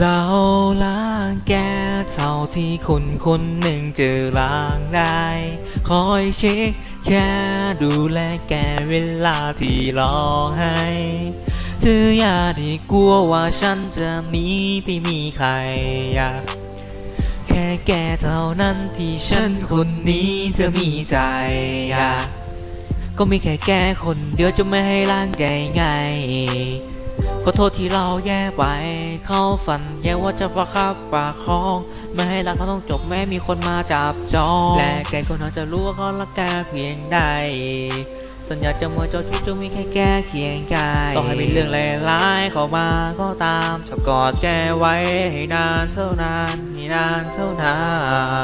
เราล้างแก้เท่าที่คนคนหนึ่งจะล้างได้ คอยเช็คแค่ดูแลแกเวลาที่รอให้เธออย่าได้กลัวว่าฉันจะหนีไปมีใครอยากแค่แกเท่านั้นที่ฉันคนนี้เธอมีใจอยาก ก็มีแค่แกคนเดียวจะไม่ให้ร่างแกง่ายขอโทษที่เราแย่ไป เข้าฝันแย่ว่าจะประคับประคอง ไม่ให้รักเขาต้องจบแม้มีคนมาจับจอง และแกคนนั้นจะรู้ว่าเขารักแกเพียงใดสัญญาจะมัวเจ้าชู้จะมีแค่แกเคียงกายต้องให้มีเรื่องร้ายๆเข้ามาก็ตามจะกอดแกไว้ให้นานเท่านานให้นานเท่านาน